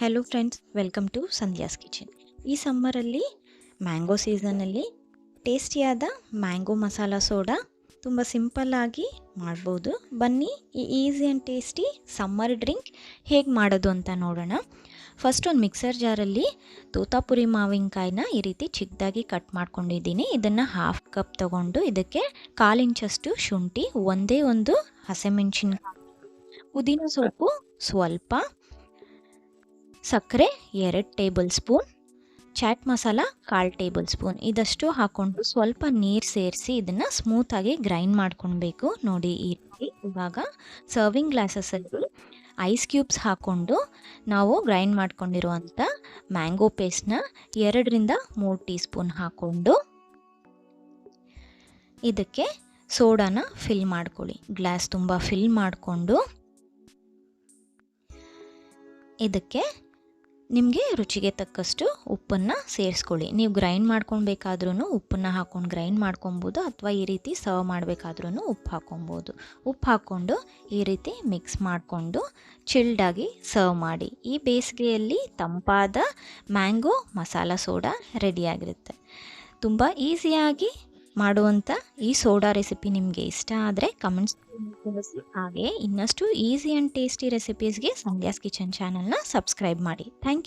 Hello friends welcome to Sandhya's kitchen ಈ ಸಮ್ಮರಲ್ಲಿ mango ಸೀಸನಲ್ಲಿ ಟೇಸ್ಟಿಯಾದ ಮ್ಯಾಂಗೋ ಮಸಾಲ ಸೋಡಾ ತುಂಬ ಸಿಂಪಲ್ಲಾಗಿ ಮಾಡ್ಬೋದು. ಬನ್ನಿ, ಈ easy and tasty summer drink ಹೇಗೆ ಮಾಡೋದು ಅಂತ ನೋಡೋಣ. ಫಸ್ಟ್ ಒಂದು ಮಿಕ್ಸರ್ ಜಾರಲ್ಲಿ ತೋತಾಪುರಿ ಮಾವಿನಕಾಯಿನ ಈ ರೀತಿ ಚಿಕ್ಕದಾಗಿ ಕಟ್ ಮಾಡ್ಕೊಂಡಿದ್ದೀನಿ. ಇದನ್ನು ಹಾಫ್ ಕಪ್ ತಗೊಂಡು ಇದಕ್ಕೆ ಕಾಲು ಇಂಚಷ್ಟು ಶುಂಠಿ, ಒಂದೇ ಒಂದು ಹಸಿಮೆಣಸಿನ್ಕಾಯಿ ಪುದೀನ ಸೊಪ್ಪು ಸ್ವಲ್ಪ ಸಕ್ಕರೆ, ಎರಡು ಟೇಬಲ್ ಸ್ಪೂನ್, ಚಾಟ್ ಮಸಾಲ, ಕಾಲು ಟೇಬಲ್ ಸ್ಪೂನ್. ಇದಷ್ಟು ಹಾಕ್ಕೊಂಡು ಸ್ವಲ್ಪ ನೀರು ಸೇರಿಸಿ ಇದನ್ನು ಸ್ಮೂತಾಗಿ ಗ್ರೈಂಡ್ ಮಾಡ್ಕೊಳ್ಬೇಕು ನೋಡಿ ಈ ರೀತಿ. ಇವಾಗ ಸರ್ವಿಂಗ್ ಗ್ಲಾಸಸ್ಸಲ್ಲಿ ಐಸ್ ಕ್ಯೂಬ್ಸ್ ಹಾಕ್ಕೊಂಡು ನಾವು ಗ್ರೈಂಡ್ ಮಾಡ್ಕೊಂಡಿರುವಂಥ ಮ್ಯಾಂಗೋ ಪೇಸ್ಟ್ನ ಎರಡರಿಂದ ಮೂರು ಟೀ ಸ್ಪೂನ್ ಹಾಕ್ಕೊಂಡು ಇದಕ್ಕೆ ಸೋಡಾನ ಫಿಲ್ ಮಾಡ್ಕೊಳ್ಳಿ. ಗ್ಲಾಸ್ ತುಂಬ ಫಿಲ್ ಮಾಡಿಕೊಂಡು ಇದಕ್ಕೆ ನಿಮಗೆ ರುಚಿಗೆ ತಕ್ಕಷ್ಟು ಉಪ್ಪನ್ನು ಸೇರಿಸ್ಕೊಳ್ಳಿ. ನೀವು ಗ್ರೈಂಡ್ ಮಾಡ್ಕೊಳ್ಬೇಕಾದ್ರೂ ಉಪ್ಪನ್ನು ಹಾಕ್ಕೊಂಡು ಗ್ರೈಂಡ್ ಮಾಡ್ಕೊಬೋದು ಅಥವಾ ಈ ರೀತಿ ಸರ್ವ್ ಮಾಡಬೇಕಾದ್ರೂ ಉಪ್ಪು ಹಾಕ್ಕೊಬೋದು ಉಪ್ಪು ಹಾಕ್ಕೊಂಡು ಈ ರೀತಿ ಮಿಕ್ಸ್ ಮಾಡಿಕೊಂಡು ಚಿಲ್ಡಾಗಿ ಸರ್ವ್ ಮಾಡಿ. ಈ ಬೇಸಿಗೆಯಲ್ಲಿ ತಂಪಾದ ಮ್ಯಾಂಗೋ ಮಸಾಲ ಸೋಡಾ ರೆಡಿಯಾಗಿರುತ್ತೆ ತುಂಬ ಈಸಿಯಾಗಿ ಮಾಡುವಂಥ ಈ ಸೋಡಾ ರೆಸಿಪಿ ನಿಮಗೆ ಇಷ್ಟ ಆದರೆ ಕಮೆಂಟ್ಸ್ ತಿಳಿಸಿ. ಹಾಗೆ ಇನ್ನಷ್ಟು ಈಸಿ ಆ್ಯಂಡ್ ಟೇಸ್ಟಿ ರೆಸಿಪೀಸ್ಗೆ ಸಂಧ್ಯಾಸ್ ಕಿಚನ್ ಚಾನಲ್ನ ಸಬ್ಸ್ಕ್ರೈಬ್ ಮಾಡಿ. Thank you